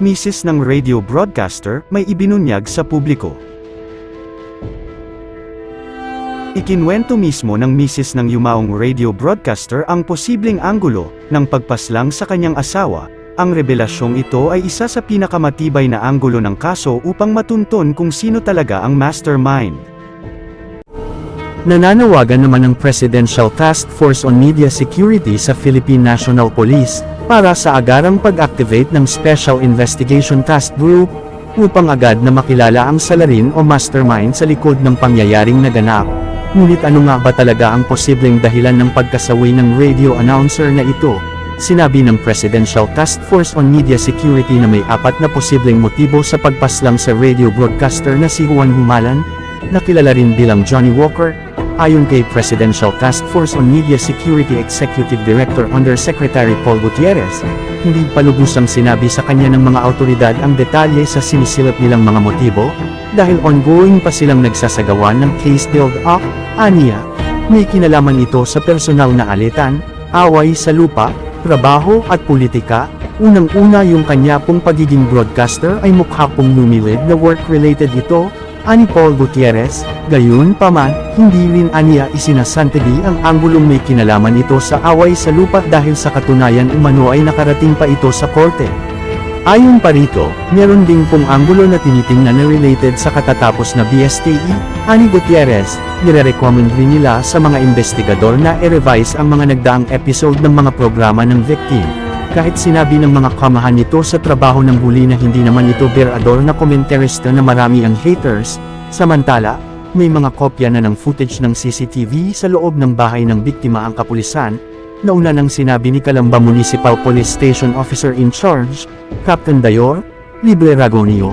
misis ng radio broadcaster, may ibinunyag sa publiko. Ikinwento mismo ng misis ng yumaong radio broadcaster ang posibleng anggulo ng pagpaslang sa kanyang asawa. Ang revelasyong ito ay isa sa pinakamatibay na anggulo ng kaso upang matunton kung sino talaga ang mastermind. Nananawagan naman ng Presidential Task Force on Media Security sa Philippine National Police para sa agarang pag-activate ng Special Investigation Task Group upang agad na makilala ang salarin o mastermind sa likod ng pangyayaring naganap. Ngunit ano nga ba talaga ang posibleng dahilan ng pagkasawi ng radio announcer na ito? Sinabi ng Presidential Task Force on Media Security na may apat na posibleng motibo sa pagpaslang sa radio broadcaster na si Juan Humalan, na kilala rin bilang Johnny Walker, ayon kay Presidential Task Force on Media Security Executive Director Undersecretary Paul Gutierrez, hindi pa lubusang sinabi sa kanya ng mga autoridad ang detalye sa sinisilip nilang mga motibo, dahil ongoing pa silang nagsasagawa ng case build-up, aniya, may kinalaman ito sa personal na alitan, away sa lupa, trabaho at politika, unang-una yung kanya pong pagiging broadcaster ay mukha pong lumilid na work-related ito, ani Paul Gutierrez, gayon pa man, hindi rin aniya isinasantili ang anggulong may kinalaman ito sa away sa lupa dahil sa katunayan umano ay nakarating pa ito sa korte. Ayon pa rito, meron ding pong anggulo na tinitingnan na related sa katatapos na BSTE, ani Gutierrez, nire-recommend rin nila sa mga investigador na i-revise ang mga nagdaang episode ng mga programa ng victim. Kahit sinabi ng mga kamahan nito sa trabaho ng huli na hindi naman ito berador na komentarista na marami ang haters, samantala, may mga kopya na ng footage ng CCTV sa loob ng bahay ng biktima ang kapulisan, Nauna nang sinabi ni Calamba Municipal Police Station Officer in Charge, Captain Dayor, Libre Ragonio,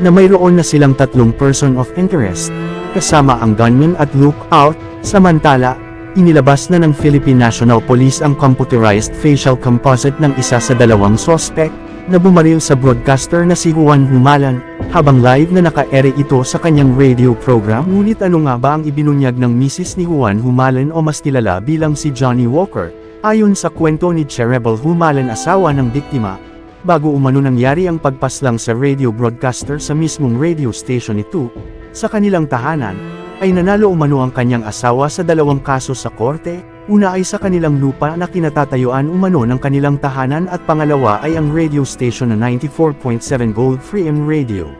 na mayroon na silang tatlong person of interest, kasama ang gunman at lookout, samantala, inilabas na ng Philippine National Police ang computerized facial composite ng isa sa dalawang suspect, na bumaril sa broadcaster na si Juan Humalan, habang live na naka-ere ito sa kanyang radio program. Ngunit ano nga ba ang ibinunyag ng misis ni Juan Humalan o mas kilala bilang si Johnny Walker? Ayon sa kwento ni Cherebel Humalan asawa ng biktima, bago umano nangyari ang pagpaslang sa radio broadcaster sa mismong radio station ito, sa kanilang tahanan, ay nanalo umano ang kanyang asawa sa dalawang kaso sa korte, una ay sa kanilang lupa na kinatatayuan umano ng kanilang tahanan at pangalawa ay ang radio station na 94.7 Gold Free M Radio.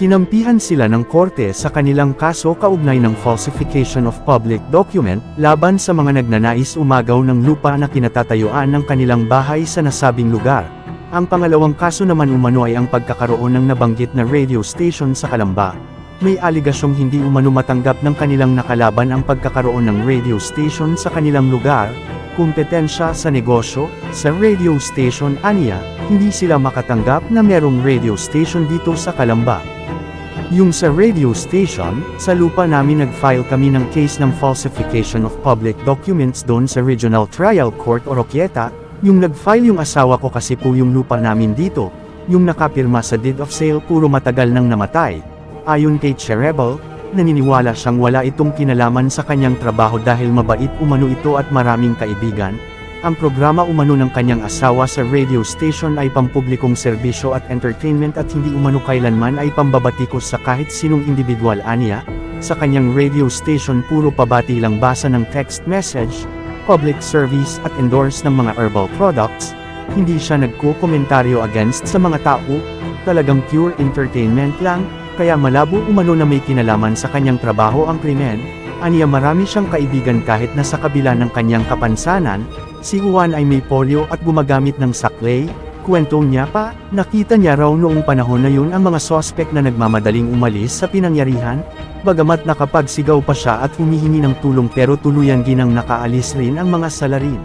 Kinampihan sila ng korte sa kanilang kaso kaugnay ng falsification of public document laban sa mga nagnanais umagaw ng lupa na kinatatayuan ng kanilang bahay sa nasabing lugar. Ang pangalawang kaso naman umano ay ang pagkakaroon ng nabanggit na radio station sa Kalamba. May aligasyong hindi umano matanggap ng kanilang nakalaban ang pagkakaroon ng radio station sa kanilang lugar, kompetensya sa negosyo, sa radio station aniya, hindi sila makatanggap na merong radio station dito sa Kalamba. Yung sa radio station, sa lupa namin nag-file kami ng case ng falsification of public documents doon sa Regional Trial Court o Roquieta, yung nag-file yung asawa ko kasi po yung lupa namin dito, yung nakapirma sa deed of sale puro matagal nang namatay. Ayon kay Cherebel, naniniwala siyang wala itong kinalaman sa kanyang trabaho dahil mabait umano ito at maraming kaibigan, ang programa umano ng kanyang asawa sa radio station ay pampublikong serbisyo at entertainment at hindi umano kailanman ay pambabatikos sa kahit sinong individual aniya. Sa kanyang radio station puro pabati lang basa ng text message, public service at endorse ng mga herbal products. Hindi siya nagko-komentaryo against sa mga tao, talagang pure entertainment lang, kaya malabo umano na may kinalaman sa kanyang trabaho ang krimen, aniya marami siyang kaibigan kahit na sa kabila ng kanyang kapansanan, Si Juan ay may polio at gumagamit ng saklay, kwento niya pa, nakita niya raw noong panahon na yun ang mga sospek na nagmamadaling umalis sa pinangyarihan, bagamat nakapagsigaw pa siya at humihingi ng tulong pero tuluyan ginang nakaalis rin ang mga salarin.